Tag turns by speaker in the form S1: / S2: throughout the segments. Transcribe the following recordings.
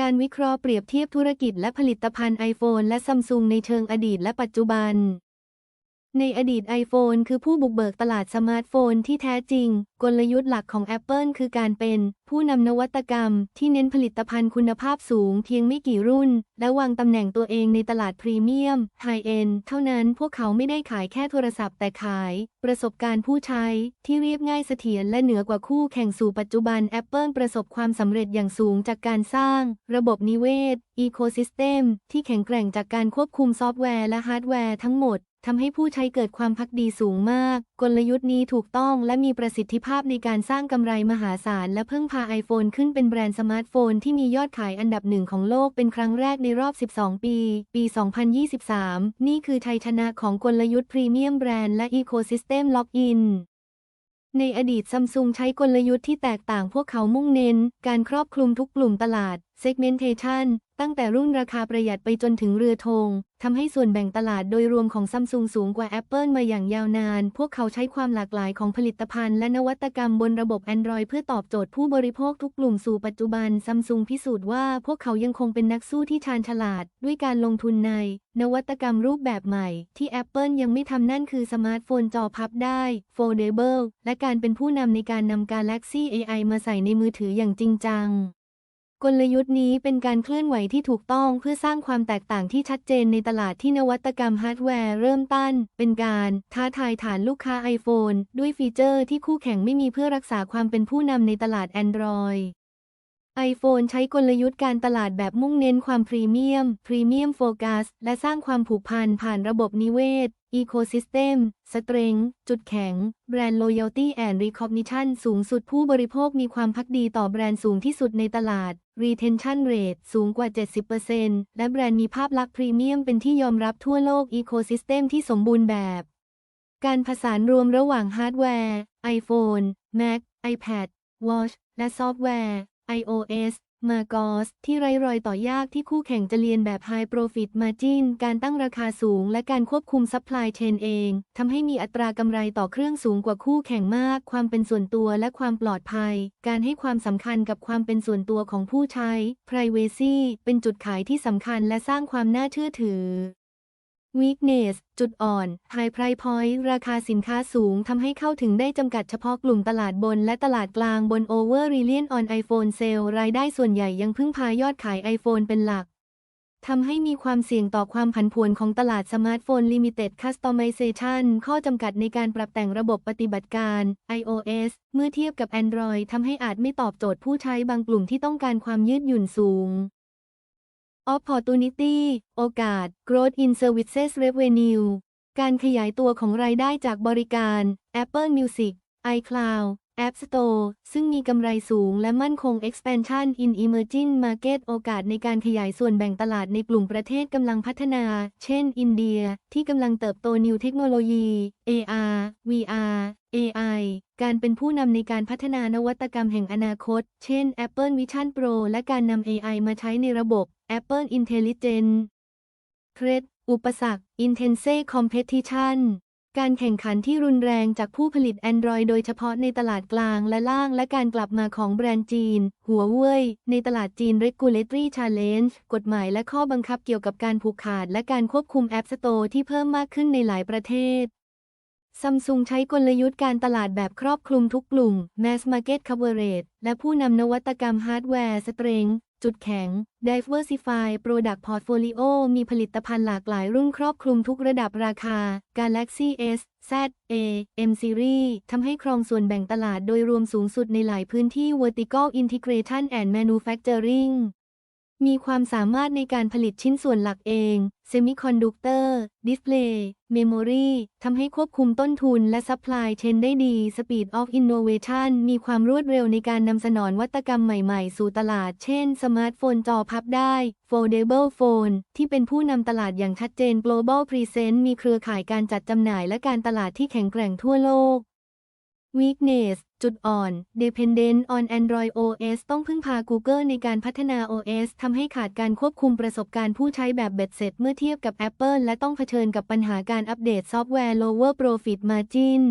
S1: การวิเคราะห์เปรียบเทียบธุรกิจและผลิตภัณฑ์ iPhone และ Samsung ในเชิงอดีตและปัจจุบัน ในอดีต iPhone คือผู้บุกเบิกตลาดสมาร์ทโฟนที่แท้จริง กลยุทธ์หลักของ Apple คือการเป็นผู้นำนวัตกรรม ที่เน้นผลิตภัณฑ์คุณภาพสูงเพียงไม่กี่รุ่น และวางตำแหน่งตัวเองในตลาดพรีเมียมไฮเอ็นเท่านั้นพวกเขาไม่ได้ขายแค่โทรศัพท์แต่ขาย ประสบการณ์ผู้ใช้ ที่เรียบง่ายเสถียรและเหนือกว่าคู่แข่งสู่ปัจจุบัน Apple ประสบความสำเร็จอย่างสูงจากการสร้าง ระบบนิเวศ Ecosystem ที่แข็งแกร่งจากการควบคุมซอฟต์แวร์และฮาร์ดแวร์ทั้งหมด ทำให้ผู้ใช้เกิดความพักดีสูงมาก กลยุทธ์นี้ถูกต้องและมีประสิทธิภาพในการสร้างกำไรมหาศาล และเพิ่งพา iPhone ขึ้นเป็นแบรนด์สมาร์ทโฟนที่มียอดขายอันดับหนึ่งของโลกเป็นครั้งแรกในรอบ 12 ปี ปี 2023 นี่คือชัยชนะของกลยุทธ์พรีเมียมแบรนด์และ Ecosystem Lock-in ในอดีตซัมซุงใช้กลยุทธ์ที่แตกต่างพวกเขามุ่งเน้น การครอบคลุมทุกกลุ่มตลาด Segmentation ตั้งแต่รุ่นราคาประหยัดไปจนถึงเรือธงทำให้ส่วนแบ่งตลาดโดยรวมของซัมซุงสูงกว่า Apple มาอย่างยาวนาน พวกเขาใช้ความหลากหลายของผลิตภัณฑ์และนวัตกรรมบนระบบ Android เพื่อตอบโจทย์ผู้บริโภคทุกกลุ่มสู่ปัจจุบันซัมซุงพิสูจน์ว่าพวกเขายังคงเป็นนักสู้ที่ชาญฉลาด ด้วยการลงทุนใน นวัตกรรมรูปแบบใหม่ ที่ Apple ยังไม่ทำนั่นคือสมาร์ทโฟนจอพับได้ Foldable และการเป็นผู้นำในการนำ Galaxy AI มาใส่ในมือถืออย่างจริงจัง กลยุทธ์นี้เป็นการเคลื่อนไหวที่ถูกต้องเพื่อสร้างความแตกต่างที่ชัดเจนในตลาดที่นวัตกรรมฮาร์ดแวร์เริ่มต้นเป็นการท้าทายฐานลูกค้า iPhone ด้วยฟีเจอร์ที่คู่แข่งไม่มีเพื่อรักษาความเป็นผู้นำในตลาด Android iPhone ใช้กลยุทธ์การตลาดแบบมุ่งเน้นความพรีเมียม พรีเมียมโฟกัส และสร้างความผูกพันผ่านระบบนิเวศ Ecosystem Strength จุดแข็ง Brand Loyalty and Recognition สูงสุดผู้บริโภคมีความพักดีต่อแบรนด์สูงที่สุดในตลาด Retention Rate สูงกว่า 70%และแบรนด์มีภาพลักษณ์พรีเมียมเป็นที่ยอมรับทั่วโลก Ecosystem ที่สมบูรณ์แบบ การผสานรวมระหว่างฮาร์ดแวร์ iPhone Mac iPad Watch และซอฟต์แวร์ iOS มากอสที่ไร้รอยต่อยากที่คู่แข่งจะเรียนแบบ High Profit Margin การตั้งราคาสูงและการควบคุม Supply Chain เองทำให้มีอัตรากำไรต่อเครื่องสูงกว่าคู่แข่งมาก ความเป็นส่วนตัวและความปลอดภัย การให้ความสำคัญกับความเป็นส่วนตัวของผู้ใช้ Privacy เป็นจุดขายที่สำคัญและสร้างความน่าเชื่อถือ Weakness จุดอ่อน High Price Point ราคาสินค้าสูงทำให้เข้าถึงได้จำกัดเฉพาะกลุ่มตลาดบนและตลาดกลางบน Over Reliant on iPhone Sale รายได้ส่วนใหญ่ยังพึ่งพายอดขาย iPhone เป็นหลักทำให้มีความเสี่ยงต่อความผันผวนของตลาดสมาร์ทโฟน Limited Customization ข้อจำกัดในการปรับแต่งระบบปฏิบัติการ iOS เมื่อเทียบกับ Android ทำให้อาจไม่ตอบโจทย์ผู้ใช้บางกลุ่มที่ต้องการความยืดหยุ่นสูง Opportunity โอกาส Growth in Services Revenue การขยายตัวของรายได้จากบริการ Apple Music iCloud App Store ซึ่งมีกำไรสูงและมั่นคง Expansion in Emerging Market โอกาสในการขยายส่วนแบ่งตลาดในกลุ่มประเทศกำลังพัฒนา เช่น อินเดีย ที่กำลังเติบโต New Technology AR VR AI การเป็นผู้นำในการพัฒนานวัตกรรมแห่งอนาคต เช่น Apple Vision Pro และการนำ AI มาใช้ในระบบ Apple Intelligence เครดอุปสรรค Intense Competition การแข่งขันที่รุนแรงจากผู้ผลิต Android โดยเฉพาะในตลาดกลางและล่าง และการกลับมาของแบรนด์จีน หัวเว่ย ในตลาดจีน Regulatory Challenge กฎหมายและข้อบังคับเกี่ยวกับการผูกขาด และการควบคุม App Store ที่เพิ่มมากขึ้นในหลายประเทศซัมซุงใช้กลยุทธ์การตลาดแบบครอบคลุมทุกกลุ่ม Mass Market Coverage และผู้นำนวัตกรรมฮาร์ดแวร์ Strength จุดแข็ง Diversify Product Portfolio มีผลิตภัณฑ์หลากหลายรุ่นครอบคลุมทุกระดับราคา Galaxy S Z A M Series ทำให้ครองส่วนแบ่งตลาดโดยรวมสูงสุดในหลายพื้นที่ Vertical Integration and Manufacturing มีความสามารถในการผลิตชิ้นส่วนหลักเอง Semiconductor Display Memory ทำให้ควบคุมต้นทุนและ Supply Chain ได้ดี Speed of Innovation มีความรวดเร็วในการนำสนอนวัตกรรมใหม่ๆ สู่ตลาด เช่น สมาร์ทโฟนจอพับได้ Foldable Phone ที่เป็นผู้นำตลาดอย่างชัดเจน Global Presence มีเครือข่ายการจัดจำหน่ายและการตลาดที่แข็งแกร่งทั่วโลก Weakness จุดอ่อน Dependent on Android OS ต้องพึ่งพา Google ในการพัฒนา OS ทำให้ขาดการควบคุมประสบการณ์ผู้ใช้แบบเบ็ดเสร็จเมื่อเทียบกับ Apple และต้องเผชิญกับปัญหาการอัปเดตซอฟต์แวร์ Lower Profit Margin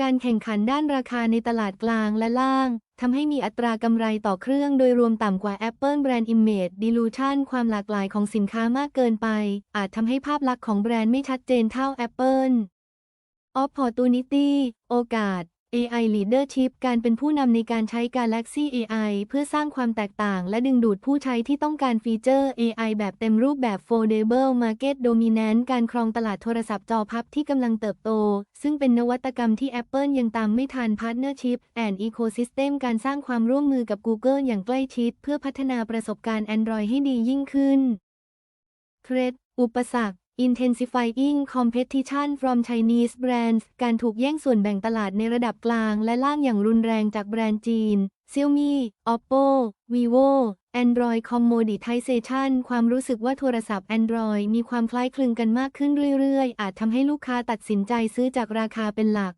S1: การแข่งขันด้านราคาในตลาดกลางและล่างทำให้มีอัตรากำไรต่อเครื่องโดยรวมต่ำกว่า Apple Brand Image Dilution ความหลากหลายของสินค้ามากเกินไป อาจทำให้ภาพลักษณ์ของแบรนด์ไม่ชัดเจนเท่า Apple Opportunity โอกาส AI Leadership การเป็นผู้นำในการใช้ Galaxy AI เพื่อสร้างความแตกต่าง และดึงดูดผู้ใช้ที่ต้องการฟีเจอร์ AI แบบเต็มรูปแบบ Foldable Market Dominant การครองตลาดโทรศัพท์จอพับที่กำลังเติบโต ซึ่งเป็นนวัตกรรมที่ Apple ยังตามไม่ทัน Partnership and Ecosystem การสร้างความร่วมมือกับ Google อย่างใกล้ชิด เพื่อพัฒนาประสบการณ์ Android ให้ดียิ่งขึ้น Threat อุปสรรค Intensifying competition from Chinese brands การถูกแย่งส่วนแบ่งตลาดในระดับกลางและล่างอย่างรุนแรงจากแบรนด์จีน Xiaomi Oppo Vivo Android Commoditization ความรู้สึกว่าโทรศัพท์ Android มีความคล้ายคลึงกันมากขึ้นเรื่อยๆ อาจทำให้ลูกค้าตัดสินใจซื้อจากราคาเป็นหลัก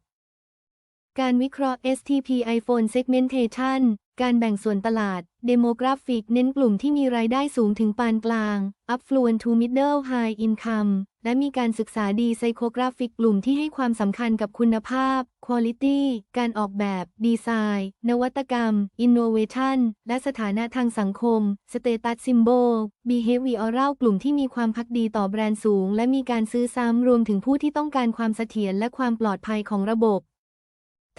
S1: การวิเคราะห์ STP iPhone Segmentation การแบ่งส่วนตลาด Demographic เน้นกลุ่มที่มีรายได้สูงถึงปานกลาง Affluent to Middle High Income และมีการศึกษาดี Psychographic กลุ่มที่ให้ความสำคัญกับคุณภาพ Quality การออกแบบ Design นวัตกรรม Innovation และสถานะทางสังคม Status Symbol Behavioral กลุ่มที่มีความพักดีต่อแบรนด์สูง และมีการซื้อซ้ำรวมถึงผู้ที่ต้องการความเสถียรและความปลอดภัยของระบบ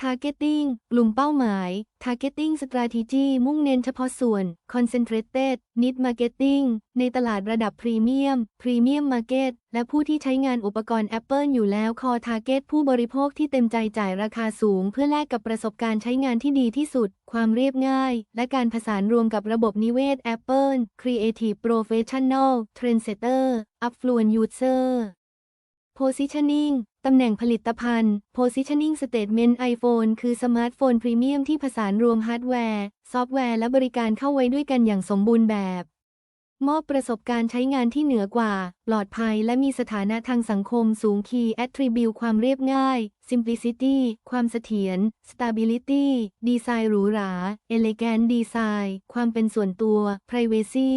S1: Targeting กลุ่มเป้าหมาย Targeting Strategy มุ่งเน้นเฉพาะส่วน Concentrated Niche Marketing ในตลาดระดับพรีเมียม Premium Market และผู้ที่ใช้งานอุปกรณ์ Apple อยู่แล้ว Core Target ผู้บริโภคที่เต็มใจจ่ายราคาสูง เพื่อแลกกับประสบการณ์ใช้งานที่ดีที่สุด ความเรียบง่าย และการผสานรวมกับระบบนิเวศ Apple Creative Professional Trendsetter Affluent User Positioning ตำแหน่งผลิตภัณฑ์ Positioning Statement iPhone คือสมาร์ทโฟนพรีเมียมที่ผสานรวมฮาร์ดแวร์ ซอฟต์แวร์และบริการเข้าไว้ด้วยกันอย่างสมบูรณ์แบบ มอบประสบการณ์ใช้งานที่เหนือกว่า ปลอดภัยและมีสถานะทางสังคมสูง Key Attribute ความเรียบง่าย Simplicity ความเสถียร Stability ดีไซน์หรูหรา Elegant Design ความเป็นส่วนตัว Privacy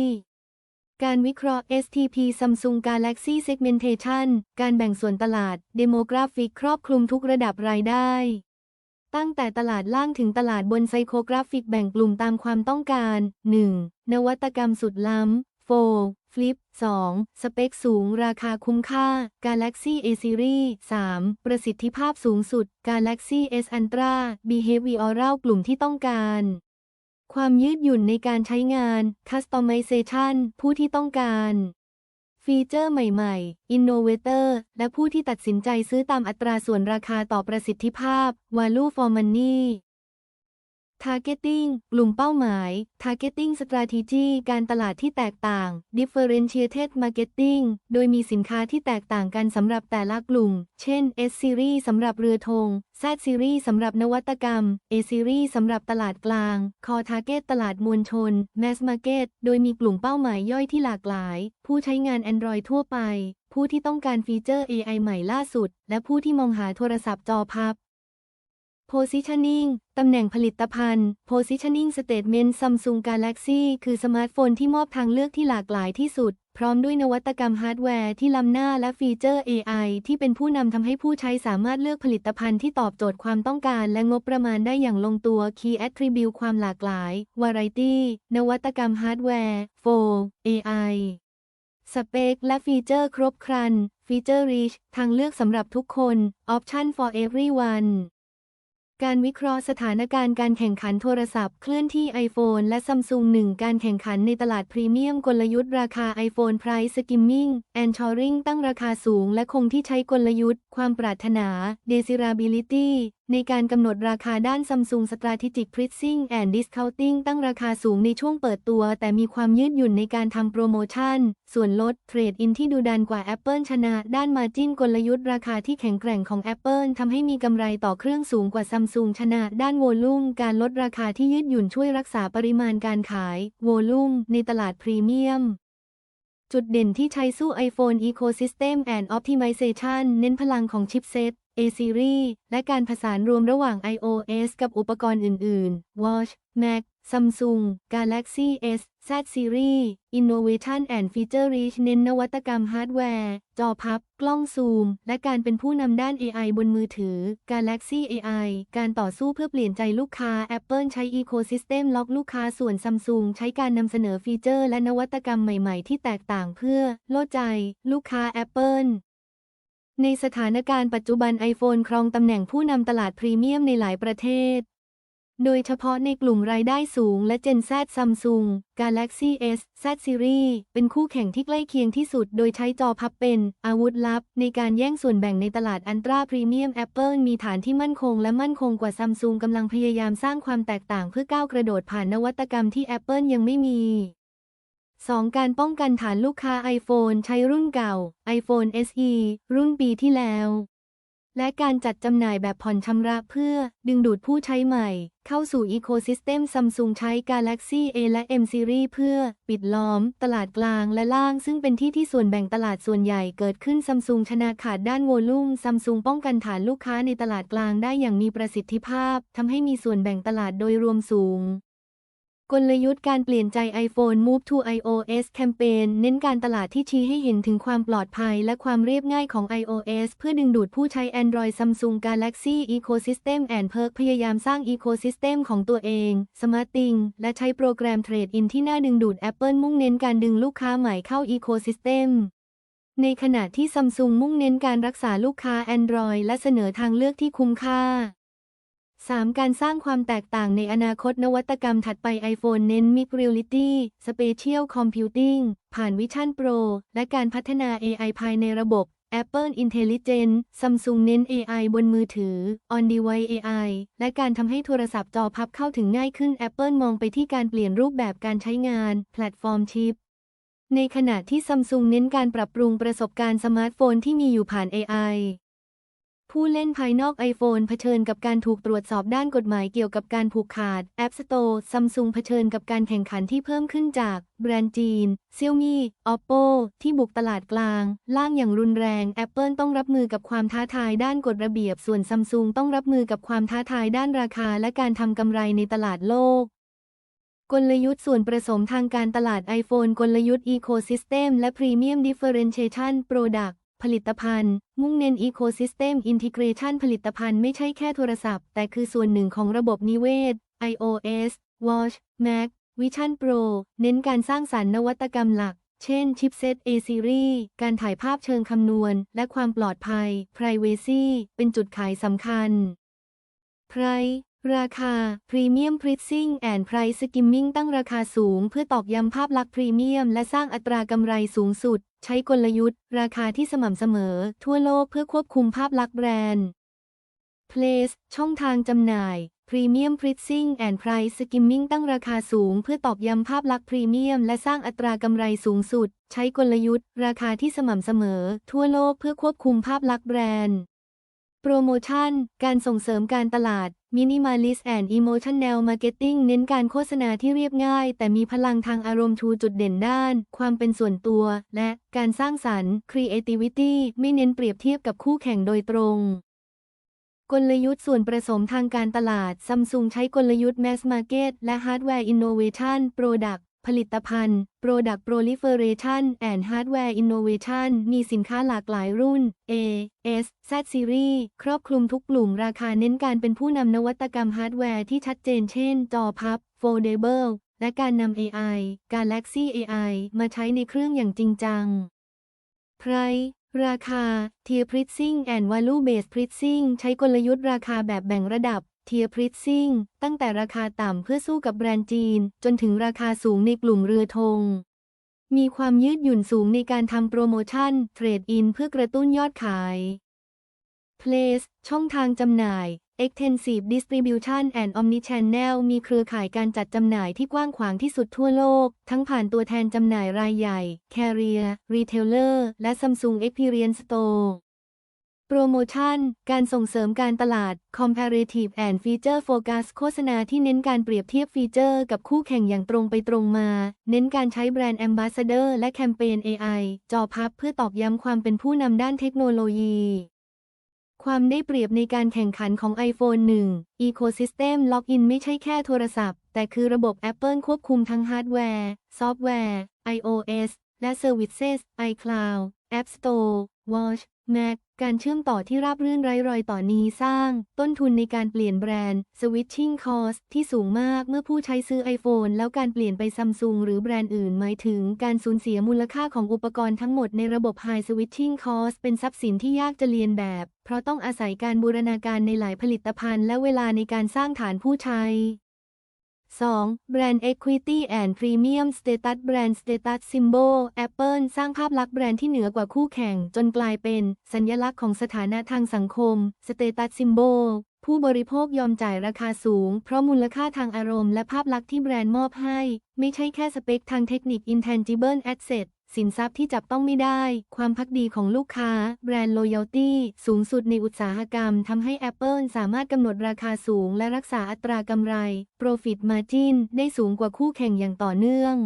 S1: การวิเคราะห์ STP Samsung Galaxy Segmentation การแบ่งส่วนตลาด Demographic ครอบคลุมทุกระดับรายได้ ตั้งแต่ตลาดล่างถึงตลาดบนไซโคกราฟิกแบ่งกลุ่มตามความต้องการ 1. นวัตกรรมสุดล้ำ 4. Flip 2. สเปคสูงราคาคุ้มค่า Galaxy A Series 3. ประสิทธิภาพสูงสุด Galaxy S Ultra Behavioral กลุ่มที่ต้องการ ความยืดหยุ่นในการใช้งาน Customization ผู้ที่ต้องการ ฟีเจอร์ใหม่ๆ Innovator และผู้ที่ตัดสินใจซื้อตามอัตราส่วนราคาต่อประสิทธิภาพ Value for Money Targeting กลุ่มเป้าหมาย Targeting Strategy การตลาดที่แตกต่าง Differentiated Marketing โดยมีสินค้าที่แตกต่างกันสำหรับแต่ละกลุ่ม เช่น S Series สำหรับเรือธง Z Series สำหรับนวัตกรรม A Series สำหรับตลาดกลาง Core Target ตลาดมวลชน Mass Market โดยมีกลุ่มเป้าหมายย่อยที่หลากหลาย ผู้ใช้งาน Android ทั่วไป ผู้ที่ต้องการฟีเจอร์ AI ใหม่ล่าสุด และผู้ที่มองหาโทรศัพท์จอพับ Positioning ตำแหน่งผลิตภัณฑ์ Positioning Statement Samsung Galaxy คือสมาร์ทโฟนที่มอบทางเลือกที่หลากหลายที่สุด พร้อมด้วยนวัตกรรมฮาร์ดแวร์ที่ล้ำหน้าและฟีเจอร์ AI ที่เป็นผู้นำทำให้ผู้ใช้สามารถเลือกผลิตภัณฑ์ที่ตอบโจทย์ความต้องการและงบประมาณได้อย่างลงตัว Key Attribute ความหลากหลาย Variety นวัตกรรมฮาร์ดแวร์4 AI สเปคและฟีเจอร์ครบครัน ฟีเจอร์ Rich ทางเลือกสำหรับทุกคน Option for everyone การวิเคราะห์สถานการณ์การแข่งขันโทรศัพท์เคลื่อนที่ iPhone และ Samsung 1 การแข่งขันในตลาดพรีเมียมกลยุทธ์ราคา iPhone Price Skimming and Shoring ตั้งราคาสูงและคงที่ใช้กลยุทธ์ ความปรารถนา Desirability ในการกำหนดราคาด้าน Samsung Strategic Pricing and Discounting ตั้งราคาสูงในช่วงเปิดตัว แต่มีความยืดหยุ่นในการทำโปรโมชั่น ส่วนลดเทรดอินที่ดูดันกว่า Apple ชนะด้านมาจิ้นกลยุทธ์ราคาที่แข็งแกร่งของ Apple ทำให้มีกำไรต่อเครื่องสูงกว่า Samsung ชนะด้านโวลุ่มการลดราคาที่ยืดหยุ่นช่วยรักษาปริมาณการขายโวลุ่มในตลาดพรีเมียมจุดเด่นที่ใช้สู้ iPhone Ecosystem and Optimization เน้นพลังของชิปเซต A Series และการผสานรวมระหว่าง iOS กับอุปกรณ์อื่น ๆ Watch Mac Samsung Galaxy S Z Series Innovation and Feature Rich เน้นนวัตกรรมฮาร์ดแวร์ จอพับ กล้องซูม และการเป็นผู้นำด้าน AI บนมือถือ Galaxy AI การต่อสู้เพื่อเปลี่ยนใจลูกค้า Apple ใช้ Ecosystem ล็อกลูกค้าส่วน Samsung ใช้การนำเสนอฟีเจอร์และนวัตกรรมใหม่ ๆ ที่แตกต่างเพื่อ โลดใจ ลูกค้า Apple ในสถานการณ์ปัจจุบัน iPhone ครองตำแหน่งผู้นำตลาดพรีเมียมในหลายประเทศ โดยเฉพาะในกลุ่มรายได้สูงและ Gen Z Samsung Galaxy S Z Series เป็นคู่แข่งที่ใกล้เคียงที่สุด โดยใช้จอพับเป็น อาวุธลับ ในการแย่งส่วนแบ่งในตลาดอันตราพรีเมียม Apple มีฐานที่มั่นคงและมั่นคงกว่า Samsung กำลังพยายามสร้างความแตกต่างเพื่อก้าวกระโดดผ่านนวัตกรรมที่ Apple ยังไม่มี 2. การป้องกันฐานลูกค้า iPhone ใช้รุ่นเก่า iPhone SE รุ่นปีที่แล้ว และการจัดจำหน่ายแบบผ่อนชำระเพื่อ ดึงดูดผู้ใช้ใหม่ เข้าสู่อีโคซิสเต็ม Samsung ใช้ Galaxy A และ M Series เพื่อ ปิดล้อม ตลาดกลางและล่าง ซึ่งเป็นที่ที่ส่วนแบ่งตลาดส่วนใหญ่เกิดขึ้น Samsung ชนะขาดด้านโวลุ่ม Samsung ป้องกันฐานลูกค้าในตลาดกลางได้อย่างมีประสิทธิภาพทำให้มีส่วนแบ่งตลาดโดยรวมสูง กลยุทธ์การเปลี่ยนใจ iPhone Move to iOS แคมเปญเน้นการตลาดที่ชี้ให้เห็นถึงความปลอดภัยและความเรียบง่ายของ iOS เพื่อดึงดูดผู้ใช้ Android Samsung Galaxy Ecosystem and Perk พยายามสร้าง Ecosystem ของตัวเอง Smarting และใช้โปรแกรม Trade-in ที่น่าดึงดูด Apple มุ่งเน้นการดึงลูกค้าใหม่เข้า Ecosystem ในขณะที่ Samsung มุ่งเน้นการรักษาลูกค้า Android และเสนอทางเลือกที่คุ้มค่า 3. การสร้างความแตกต่างในอนาคตนวัตกรรมถัดไป iPhone เน้น Mixed Reality Spatial Computing ผ่าน Vision Pro และการพัฒนา AI ภายในระบบ Apple Intelligence Samsung เน้น AI บนมือถือ On-Device AI และการทำให้โทรศัพท์จอพับเข้าถึงง่ายขึ้น Apple มองไปที่การเปลี่ยนรูปแบบการใช้งาน แพลตฟอร์มชิปในขณะที่ Samsung เน้นการปรับปรุงประสบการณ์สมาร์ทโฟนที่มีอยู่ผ่าน AI ผู้เล่นภายนอก iPhone เผชิญกับการถูกตรวจสอบด้านกฎหมายเกี่ยวกับการผูกขาด App Store Samsung เผชิญกับการแข่งขันที่เพิ่มขึ้นจาก แบรนด์จีน Xiaomi Oppo ที่บุกตลาดกลาง ล่างอย่างรุนแรง Apple ต้องรับมือกับความท้าทายด้านกฎระเบียบ ส่วน Samsung ต้องรับมือกับความท้าทายด้านราคา และการทำกำไรในตลาดโลกกลยุทธ์ส่วนผสมทางการตลาด iPhone กลยุทธ์ Ecosystem และ Premium Differentiation Product ผลิตภัณฑ์ มุ่งเน้น Ecosystem Integration ผลิตภัณฑ์ไม่ใช่แค่โทรศัพท์ แต่คือส่วนหนึ่งของระบบนิเวศ iOS Watch Mac Vision Pro เน้นการสร้างสรรค์นวัตกรรมหลัก เช่น ชิปเซต A Series การถ่ายภาพเชิงคำนวณ และความปลอดภัย Privacy เป็นจุดขายสำคัญ Price ร ราคา Premium Pricing and Price Skimming ตั้งราคาสูง เพื่อตอกย้ำภาพลักษณ์พรีเมียม และสร้างอัตรากำไรสูงสุด ใช้กลยุทธ์ ราคาที่สม่ำเสมอ ทั่วโลกเพื่อควบคุมภาพลักษณ์แบรนด์ Place ช่องทางจำหน่าย Premium Pricing and Price Skimming ตั้งราคาสูง เพื่อตอกย้ำภาพลักษณ์พรีเมียม และสร้างอัตรากำไรสูงสุด ใช้กลยุทธ์ ราคาที่สม่ำเสมอ ทั่วโลกเพื่อควบคุมภาพลักษณ์แบรนด์โปรโมชั่น การส่งเสริมการตลาด Minimalist and Emotional Marketing เน้นการโฆษณาที่เรียบง่าย แต่มีพลังทางอารมณ์ชูจุดเด่นด้าน ความเป็นส่วนตัว และการสร้างสรรค์ Creativity ไม่เน้นเปรียบเทียบกับคู่แข่งโดยตรง กลยุทธ์ส่วนผสมทางการตลาดซัมซุงใช้กลยุทธ์ Mass Market และ Hardware Innovation Product ผลิตภัณฑ์ Product Proliferation and Hardware Innovation มีสินค้าหลากหลายรุ่น A S Z Series ครอบคลุมทุกกลุ่มราคาเน้นการเป็นผู้นำนวัตกรรมฮาร์ดแวร์ที่ชัดเจนเช่น จอพับ Foldable และการนำ AI Galaxy AI มาใช้ในเครื่องอย่างจริงจัง Price ราคา Tier Pricing and Value Based Pricing ใช้กลยุทธ์ราคาแบบแบ่งระดับ Tier Pricing ตั้งแต่ราคาต่ำเพื่อสู้กับแบรนด์จีน จนถึงราคาสูงในกลุ่มเรือธง มีความยืดหยุ่นสูงในการทำโปรโมชั่น Trade In เพื่อกระตุ้นยอดขาย Place ช่องทางจำหน่าย Extensive Distribution and Omnichannel มีเครือข่ายการจัดจำหน่ายที่กว้างขวางที่สุดทั่วโลก ทั้งผ่านตัวแทนจำหน่ายรายใหญ่ Carrier Retailer และ Samsung Experience Store โปรโมชั่น การส่งเสริมการตลาด Comparative and Feature Focus โฆษณาที่เน้นการเปรียบเทียบฟีเจอร์กับคู่แข่งอย่างตรงไปตรงมา เน้นการใช้แบรนด์ Ambassador และแคมเปญ AI จอพับเพื่อตอกย้ำความเป็นผู้นำด้านเทคโนโลยี ความได้เปรียบในการแข่งขันของ iPhone 1 Ecosystem Login ไม่ใช่แค่โทรศัพท์ แต่คือระบบ Apple ควบคุมทั้งฮาร์ดแวร์ ซอฟต์แวร์ iOS และ Services iCloud App Store Watch Mac การเชื่อมต่อที่ราบรื่นไร้รอยต่อนี้สร้าง ต้นทุนในการเปลี่ยนแบรนด์ Switching Cost ที่สูงมากเมื่อผู้ใช้ซื้อ iPhone แล้วการเปลี่ยนไปซัมซุงหรือแบรนด์อื่น หมายถึงการสูญเสียมูลค่าของอุปกรณ์ทั้งหมดในระบบ High Switching Cost เป็นทรัพย์สินที่ยากจะเลียนแบบ เพราะต้องอาศัยการบูรณาการในหลายผลิตภัณฑ์และเวลาในการสร้างฐานผู้ใช้ 2. แบรนด์ Equity and Premium Status Brand Status Symbol Apple สร้างภาพลักษณ์แบรนด์ที่เหนือกว่าคู่แข่ง จนกลายเป็น สัญลักษณ์ของสถานะทางสังคม Status Symbol ผู้บริโภคยอมจ่ายราคาสูง เพราะมูลค่าทางอารมณ์และภาพลักษณ์ที่แบรนด์มอบให้ ไม่ใช่แค่สเปคทางเทคนิค Intangible Asset สินทรัพย์ที่จับต้องไม่ได้ ความพักดีของลูกค้า แบรนด์ Loyalty สูงสุดในอุตสาหกรรมทำให้ Apple สามารถกำหนดราคาสูงและรักษาอัตรากำไร Profit Margin ได้สูงกว่าคู่แข่งอย่างต่อเนื่อง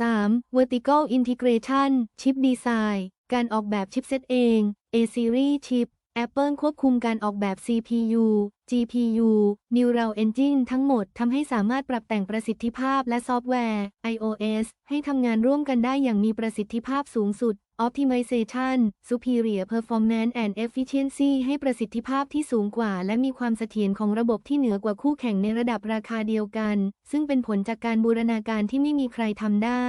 S1: 3. Vertical Integration Chip Design การออกแบบชิปเซตเอง A-Series Chip Apple ควบคุมการออกแบบ CPU GPU Neural Engine ทั้งหมดทำให้สามารถปรับแต่งประสิทธิภาพและซอฟต์แวร์ iOS ให้ทำงานร่วมกันได้อย่างมีประสิทธิภาพสูงสุด Optimization Superior Performance and Efficiency ให้ประสิทธิภาพที่สูงกว่า และมีความเสถียรของระบบที่เหนือกว่าคู่แข่งในระดับราคาเดียวกัน ซึ่งเป็นผลจากการบูรณาการที่ไม่มีใครทำได้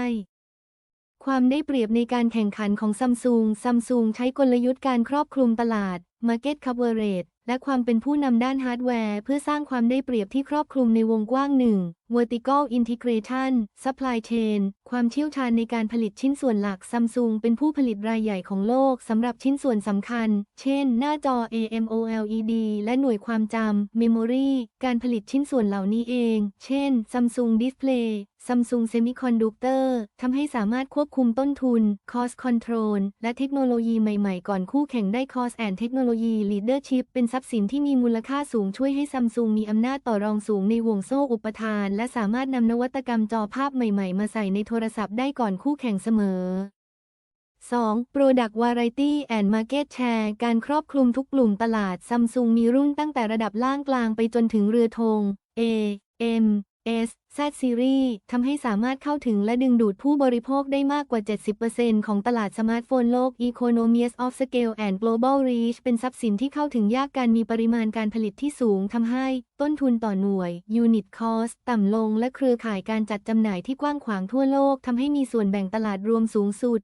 S1: ความได้เปรียบในการแข่งขันของซัมซุงซัมซุงใช้กลยุทธ์การครอบคลุมตลาด Market Coverage และความเป็นผู้นำด้านฮาร์ดแวร์ เพื่อสร้างความได้เปรียบที่ครอบคลุมในวงกว้างหนึ่ง Vertical Integration Supply Chain ความเชี่ยวชาญในการผลิตชิ้นส่วนหลักซัมซุงเป็นผู้ผลิตรายใหญ่ของโลกสำหรับชิ้นส่วนสำคัญ เช่น หน้าจอ AMOLED และหน่วยความจำ Memory การผลิตชิ้นส่วนเหล่านี้เอง เช่น Samsung Display Samsung Semiconductor ทำให้สามารถควบคุมต้นทุน Cost Control และเทคโนโลยีใหม่ๆ ก่อนคู่แข่งได้ Cost and Technology Leadership เป็นทรัพย์สินที่มีมูลค่าสูงช่วยให้ซัมซุงมีอำนาจต่อรองสูงในวงโซ่อุปทานและสามารถนำนวัตกรรมจอภาพใหม่ๆ มาใส่ในโทรศัพท์ได้ก่อนคู่แข่งเสมอ 2. Product Variety and Market Share การครอบคลุมทุกกลุ่มตลาดซัมซุงมีรุ่นตั้งแต่ระดับล่างกลางไปจนถึงเรือธง A M S Z Series ทำให้สามารถเข้าถึงและดึงดูดผู้บริโภคได้มากกว่า 70%ของตลาดสมาร์ทโฟนโลก Economies of Scale and Global Reach เป็นทรัพย์สินที่เข้าถึงยากการมีปริมาณการผลิตที่สูงทำให้ต้นทุนต่อหน่วย Unit Cost ต่ำลงและเครือข่ายการจัดจำหน่ายที่กว้างขวางทั่วโลกทำให้มีส่วนแบ่งตลาดรวมสูงสุด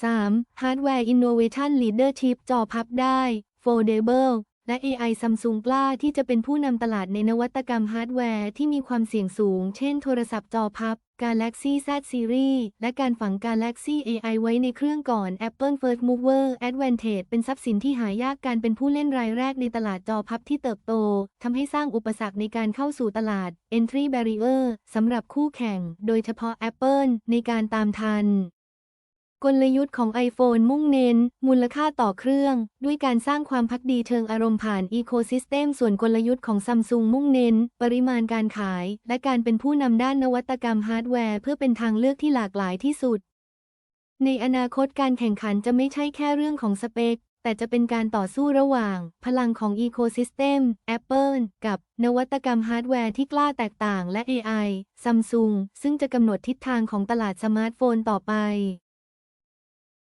S1: 3. Hardware Innovation Leadership จอพับได้ Foldable และ AI Samsung กล้าที่จะเป็นผู้นำตลาดในนวัตกรรมฮาร์ดแวร์ที่มีความเสี่ยงสูง เช่นโทรศัพท์จอพับ Galaxy Z Series และการฝัง Galaxy AI ไว้ในเครื่องก่อน Apple First Mover Advantage เป็นทรัพย์สินที่หายากการเป็นผู้เล่นรายแรกในตลาดจอพับที่เติบโตทำให้สร้างอุปสรรคในการเข้าสู่ตลาด Entry Barrier สำหรับคู่แข่ง โดยเฉพาะ Apple ในการตามทัน กลยุทธ์ของ iPhone มุ่งเน้น มูลค่าต่อเครื่อง ด้วยการสร้างความพักดีเชิงอารมณ์ผ่านอีโคซิสเต็มส่วนกลยุทธ์ของซัมซุงมุ่งเน้น ปริมาณการขาย และการเป็นผู้นำด้านนวัตกรรมฮาร์ดแวร์เพื่อเป็นทางเลือกที่หลากหลายที่สุด ในอนาคตการแข่งขันจะไม่ใช่แค่เรื่องของสเปค แต่จะเป็นการต่อสู้ระหว่าง พลังของอีโคซิสเต็ม Apple กับนวัตกรรมฮาร์ดแวร์ที่กล้าแตกต่างและ AI Samsung ซึ่งจะกำหนดทิศทางของตลาดสมาร์ทโฟนต่อไป